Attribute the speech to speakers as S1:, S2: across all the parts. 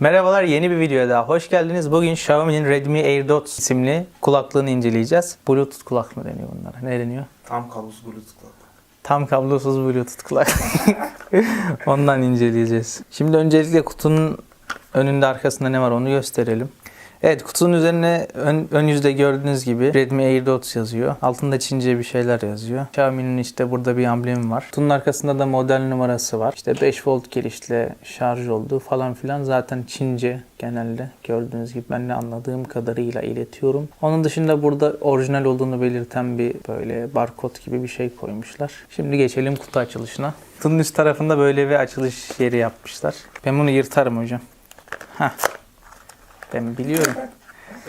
S1: Merhabalar yeni bir videoya daha hoş geldiniz. Bugün Xiaomi'nin Redmi AirDots isimli kulaklığını inceleyeceğiz. Bluetooth kulak mı deniyor bunlara? Ne deniyor?
S2: Tam kablosuz bluetooth kulaklık.
S1: Tam kablosuz Bluetooth kulak. Ondan inceleyeceğiz. Şimdi öncelikle kutunun önünde arkasında ne var onu gösterelim. Evet kutunun üzerine ön, ön yüzde gördüğünüz gibi Redmi AirDots yazıyor. Altında Çince bir şeyler yazıyor. Xiaomi'nin işte burada bir amblemi var. Kutunun arkasında da model numarası var. İşte 5 volt girişle şarj olduğu falan filan zaten Çince genelde gördüğünüz gibi ben de anladığım kadarıyla iletiyorum. Onun dışında burada orijinal olduğunu belirten bir böyle barkod gibi bir şey koymuşlar. Şimdi geçelim kutu açılışına. Kutunun üst tarafında böyle bir açılış yeri yapmışlar. Ben bunu yırtarım hocam. Heh. Ben biliyorum.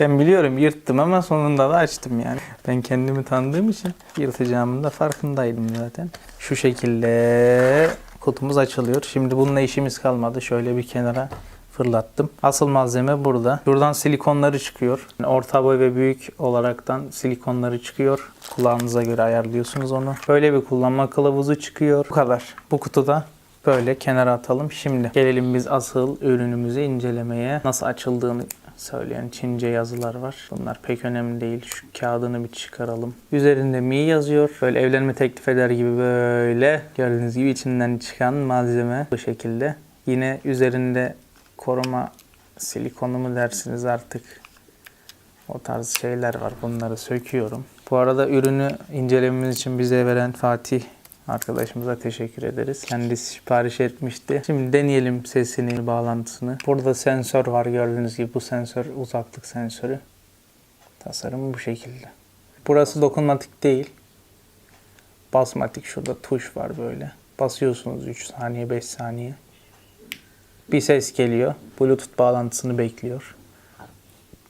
S1: Ben biliyorum yırttım ama sonunda da açtım yani. Ben kendimi tanıdığım için yırtacağımın da farkındaydım zaten. Şu şekilde kutumuz açılıyor. Şimdi bununla işimiz kalmadı. Şöyle bir kenara fırlattım. Asıl malzeme burada. Buradan silikonları çıkıyor. Yani orta boy ve büyük olaraktan silikonları çıkıyor. Kulağınıza göre ayarlıyorsunuz onu. Böyle bir kullanma kılavuzu çıkıyor. Bu kadar. Bu kutuda böyle kenara atalım. Şimdi gelelim biz asıl ürünümüzü incelemeye. Nasıl açıldığını söyleyen Çince yazılar var. Bunlar pek önemli değil. Şu kağıdını bir çıkaralım. Üzerinde Mi yazıyor. Böyle evlenme teklif eder gibi böyle gördüğünüz gibi içinden çıkan malzeme bu şekilde. Yine üzerinde koruma silikonu mu dersiniz artık o tarz şeyler var. Bunları söküyorum. Bu arada ürünü incelememiz için bize veren Fatih arkadaşımıza teşekkür ederiz. Kendisi sipariş etmişti. Şimdi deneyelim sesini, bağlantısını. Burada sensör var gördüğünüz gibi. Bu sensör uzaklık sensörü. Tasarımı bu şekilde. Burası dokunmatik değil. Basmatik şurada tuş var böyle. Basıyorsunuz 3 saniye 5 saniye. Bir ses geliyor. Bluetooth bağlantısını bekliyor.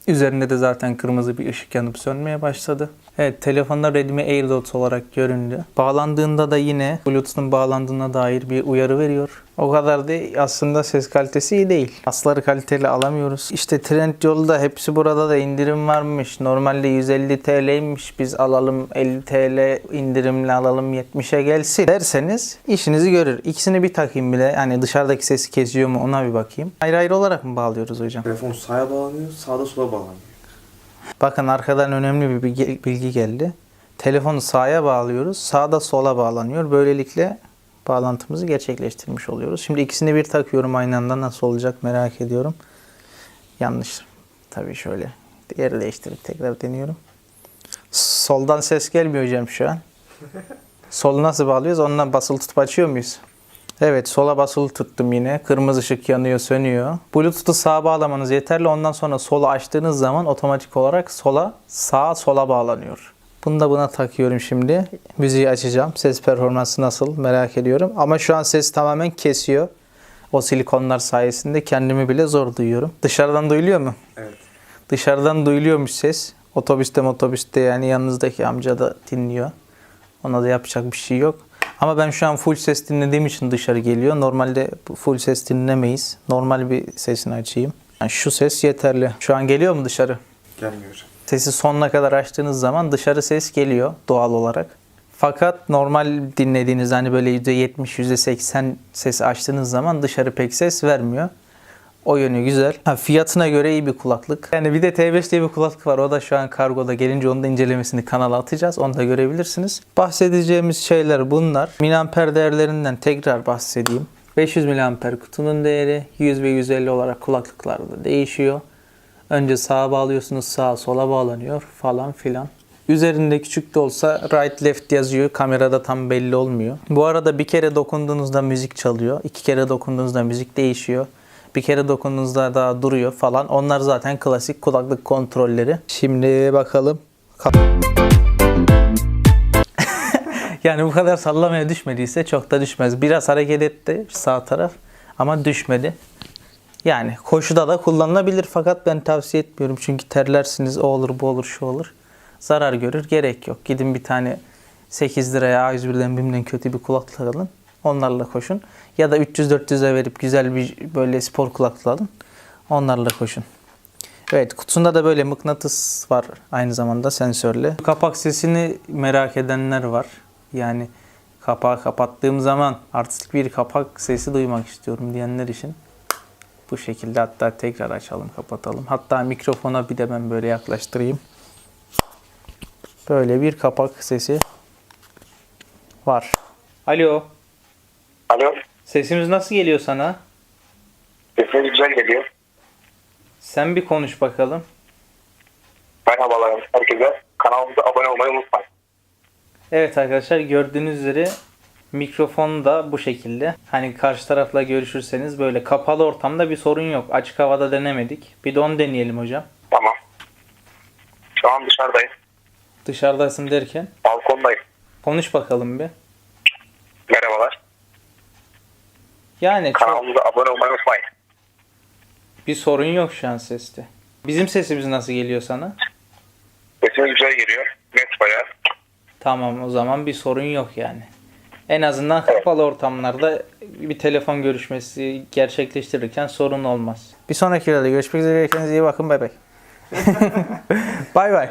S1: Üzerinde de zaten kırmızı bir ışık yanıp sönmeye başladı. Evet telefonda Redmi AirDots olarak göründü. Bağlandığında da yine Bluetooth'un bağlandığına dair bir uyarı veriyor. O kadar da aslında ses kalitesi iyi değil. Asları kaliteli alamıyoruz. İşte Trendyol'da hepsi burada da indirim varmış. Normalde 150 TL'ymiş. Biz alalım 50 TL indirimle alalım 70'e gelsin derseniz işinizi görür. İkisini bir takayım bile. Yani dışarıdaki sesi kesiyor mu ona bir bakayım. Ayrı ayrı olarak mı bağlıyoruz hocam?
S2: Telefon sağa bağlanıyor, sağda sola bağlanıyor.
S1: Bakın arkadan önemli bir bilgi, bilgi geldi. Telefonu sağa bağlıyoruz. Sağda sola bağlanıyor. Böylelikle bağlantımızı gerçekleştirmiş oluyoruz. Şimdi ikisini bir takıyorum aynı anda nasıl olacak merak ediyorum. Yanlış. Tabii şöyle yeri değiştirip tekrar deniyorum. Soldan ses gelmiyor hocam şu an. Solu nasıl bağlıyoruz? Ondan basılı tutup açıyor muyuz? Evet sola basılı tuttum yine. Kırmızı ışık yanıyor, sönüyor. Bluetooth'u sağa bağlamanız yeterli. Ondan sonra solu açtığınız zaman otomatik olarak sola, sağa sola bağlanıyor. Bunu da buna takıyorum şimdi. Müziği açacağım. Ses performansı nasıl merak ediyorum. Ama şu an ses tamamen kesiyor. O silikonlar sayesinde kendimi bile zor duyuyorum. Dışarıdan duyuluyor mu?
S2: Evet.
S1: Dışarıdan duyuluyormuş ses. Otobüste otobüste yani yanınızdaki amca da dinliyor. Ona da yapacak bir şey yok. Ama ben şu an full ses dinlediğim için dışarı geliyor. Normalde full ses dinlemeyiz. Normal bir sesini açayım. Yani şu ses yeterli. Şu an geliyor mu dışarı?
S2: Gelmiyor.
S1: Sesi sonuna kadar açtığınız zaman dışarı ses geliyor doğal olarak. Fakat normal dinlediğiniz hani böyle %70, %80 ses açtığınız zaman dışarı pek ses vermiyor. O yönü güzel. Ha, fiyatına göre iyi bir kulaklık. Yani bir de T5 diye bir kulaklık var. O da şu an kargoda gelince onun da incelemesini kanala atacağız. Onu da görebilirsiniz. Bahsedeceğimiz şeyler bunlar. Miliamper değerlerinden tekrar bahsedeyim. 500 miliamper kutunun değeri 100 ve 150 olarak kulaklıklarda değişiyor. Önce sağa bağlıyorsunuz, sağa sola bağlanıyor falan filan. Üzerinde küçük de olsa right left yazıyor. Kamerada tam belli olmuyor. Bu arada bir kere dokunduğunuzda müzik çalıyor. iki kere dokunduğunuzda müzik değişiyor. Bir kere dokunduğunuzda daha duruyor falan. Onlar zaten klasik kulaklık kontrolleri. Şimdi bakalım. yani bu kadar sallamaya düşmediyse çok da düşmez. Biraz hareket etti sağ taraf ama düşmedi. Yani koşuda da kullanılabilir fakat ben tavsiye etmiyorum. Çünkü terlersiniz o olur bu olur şu olur. Zarar görür gerek yok. Gidin bir tane 8 liraya A101'den BİM'den kötü bir kulaklık alın. Onlarla koşun. Ya da 300-400'e verip güzel bir böyle spor kulaklığı alın. Onlarla koşun. Evet kutusunda da böyle mıknatıs var aynı zamanda sensörlü. Kapak sesini merak edenler var. Yani kapağı kapattığım zaman artık bir kapak sesi duymak istiyorum diyenler için Bu şekilde hatta tekrar açalım kapatalım. Hatta mikrofona bir de ben böyle yaklaştırayım. Böyle bir kapak sesi var. Alo.
S3: Alo,
S1: Sesimiz nasıl geliyor sana?
S3: sesiniz güzel geliyor.
S1: Sen bir konuş bakalım.
S3: Merhabalar herkese. Kanalımıza abone olmayı unutmayın.
S1: Evet arkadaşlar gördüğünüz üzere mikrofon da bu şekilde. Hani karşı tarafla görüşürseniz böyle kapalı ortamda bir sorun yok. Açık havada denemedik. Bir de onu deneyelim hocam.
S3: Tamam. Şu an dışarıdayım.
S1: Dışarıdasın derken
S3: Balkondayım.
S1: konuş bakalım bir.
S3: Merhabalar.
S1: Yani çok
S3: Kanalımıza abone olmayı unutmayın.
S1: bir sorun yok şu an seste. Bizim sesimiz nasıl geliyor sana?
S3: Sesiniz güzel geliyor. Net bayağı.
S1: Tamam o zaman bir sorun yok yani. En azından kapalı ortamlarda bir telefon görüşmesi gerçekleştirirken sorun olmaz. Bir sonraki videoda görüşmek üzere. Kendinize iyi bakın. Bay bay. bay bay.